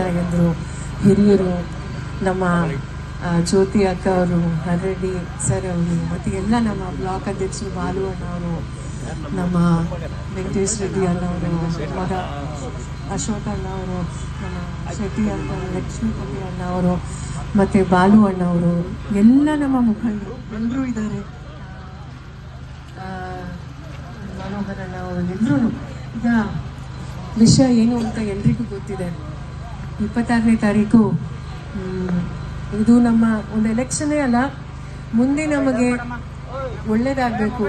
ತಾಯಂದರು, ಹಿರಿಯರು, ನಮ್ಮ ಜ್ಯೋತಿ ಅಕ್ಕ ಅವರು, ಹರಡಿ, ಸರ್ ಅವರು, ಮತ್ತು ಎಲ್ಲ ನಮ್ಮ ಬ್ಲಾಕ್ ಅಧ್ಯಕ್ಷರು ಬಾಲು ಅಣ್ಣವರು ನಮ್ಮ ವೆಂಕಟೇಶ್ ರೆಡ್ಡಿ ಅಣ್ಣವರು ಮಗ ಅಶೋಕ್ ಅಣ್ಣವರು ನಮ್ಮ ಶೆಟ್ಟಿ ಅಣ್ಣ ಲಕ್ಷ್ಮೀಪತಿ ಅಣ್ಣವರು ಮತ್ತು ಬಾಲು ಅಣ್ಣವರು ಎಲ್ಲ ನಮ್ಮ ಮುಖಂಡರು ಎಲ್ಲರೂ ಇದ್ದಾರೆ. ಮನೋಹರ್ ಅಣ್ಣ ಅವರು ಎಲ್ಲರೂ ಈಗ ವಿಷಯ ಏನು ಅಂತ ಎಲ್ರಿಗೂ ಗೊತ್ತಿದೆ. ಇಪ್ಪತ್ತಾರನೇ ತಾರೀಕು. ಇದು ನಮ್ಮ ಒಂದು ಎಲೆಕ್ಷನ್ನೇ ಅಲ್ಲ, ಮುಂದೆ ನಮಗೆ ಒಳ್ಳೇದಾಗಬೇಕು,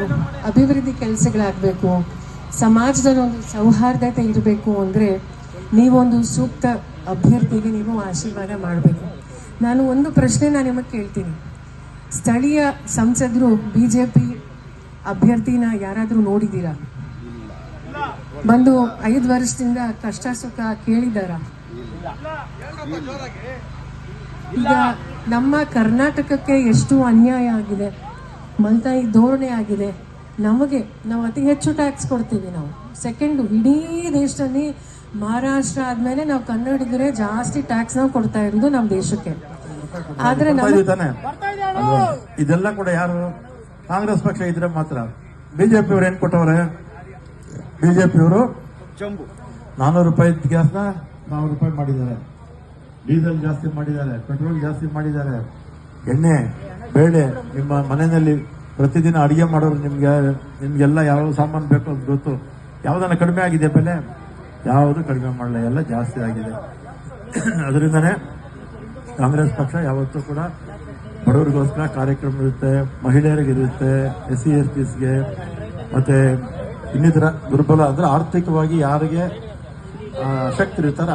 ಅಭಿವೃದ್ಧಿ ಕೆಲಸಗಳಾಗಬೇಕು, ಸಮಾಜದಲ್ಲಿ ಒಂದು ಸೌಹಾರ್ದತೆ ಇರಬೇಕು ಅಂದರೆ ನೀವೊಂದು ಸೂಕ್ತ ಅಭ್ಯರ್ಥಿಗೆ ನೀವು ಆಶೀರ್ವಾದ ಮಾಡಬೇಕು. ನಾನು ಒಂದು ಪ್ರಶ್ನೆ ನಾನು ನಿಮಗೆ ಕೇಳ್ತೀನಿ. ಸ್ಥಳೀಯ ಸಂಸದರು ಬಿ ಜೆ ಪಿ ಅಭ್ಯರ್ಥಿನ ಯಾರಾದರೂ ನೋಡಿದ್ದೀರಾ? ಬಂದು ಐದು ವರ್ಷದಿಂದ ಕಷ್ಟ ಸುಖ ಕೇಳಿದಾರ ಈಗ ನಮ್ಮ ಕರ್ನಾಟಕಕ್ಕೆ ಎಷ್ಟು ಅನ್ಯಾಯ ಆಗಿದೆ ಮಲ್ತಾಯಿ ಧೋರಣೆ ಆಗಿದೆ ನಮಗೆ ನಾವು ಅತಿ ಹೆಚ್ಚು ಟ್ಯಾಕ್ಸ್ ಕೊಡ್ತೀವಿ ನಾವು. ಸೆಕೆಂಡು ಇಡೀ ದೇಶದಲ್ಲಿ ಮಹಾರಾಷ್ಟ್ರ ಆದ್ಮೇಲೆ ನಾವು ಕನ್ನಡಿಗರೇ ಜಾಸ್ತಿ ಟ್ಯಾಕ್ಸ್ ನಾವು ಕೊಡ್ತಾ ಇರೋದು ನಮ್ಮ ದೇಶಕ್ಕೆ. ಆದ್ರೆ? ಇದೆಲ್ಲ ಕೂಡ ಯಾರು? ಕಾಂಗ್ರೆಸ್ ಪಕ್ಷ ಇದ್ರೆ ಮಾತ್ರ. ಬಿಜೆಪಿ ಅವ್ರು ಏನ್ ಕೊಟ್ಟವ್ರೆ? ಬಿಜೆಪಿ ಅವರು? ನಾನೂರು ರೂಪಾಯಿ ಗ್ಯಾಸ್ನ ಸಾವಿರ ರೂಪಾಯಿ ಮಾಡಿದ್ದಾರೆ. ಡೀಸೆಲ್ ಜಾಸ್ತಿ ಮಾಡಿದ್ದಾರೆ, ಪೆಟ್ರೋಲ್ ಜಾಸ್ತಿ ಮಾಡಿದ್ದಾರೆ. ಎಣ್ಣೆ, ಬೇಳೆ ನಿಮ್ಮ ಮನೆಯಲ್ಲಿ ಪ್ರತಿದಿನ ಅಡುಗೆ ಮಾಡೋರು ನಿಮ್ಗೆ, ನಿಮ್ಗೆಲ್ಲ ಯಾವ ಸಾಮಾನು ಬೇಕು ಅಂತ ಗೊತ್ತು. ಯಾವ್ದನ್ನ ಕಡಿಮೆ ಆಗಿದೆ ಬೆಲೆ? ಯಾವುದು ಕಡಿಮೆ ಮಾಡಲ್ಲ ಎಲ್ಲ ಜಾಸ್ತಿ ಆಗಿದೆ. ಅದರಿಂದನೇ ಕಾಂಗ್ರೆಸ್ ಪಕ್ಷ ಯಾವತ್ತೂ ಕೂಡ ಬಡವರಿಗೋಸ್ಕರ ಕಾರ್ಯಕ್ರಮ ಇರುತ್ತೆ ಮಹಿಳೆಯರಿಗಿರುತ್ತೆ ಎಸ್ ಸಿ ಎಸ್ ಟಿಸ್ಗೆ ಮತ್ತೆ ಇನ್ನಿತರ ದುರ್ಬಲ ಅಂದ್ರೆ ಆರ್ಥಿಕವಾಗಿ ಯಾರಿಗೆ ಶಕ್ತಿ ಇರ್ತಾರೆ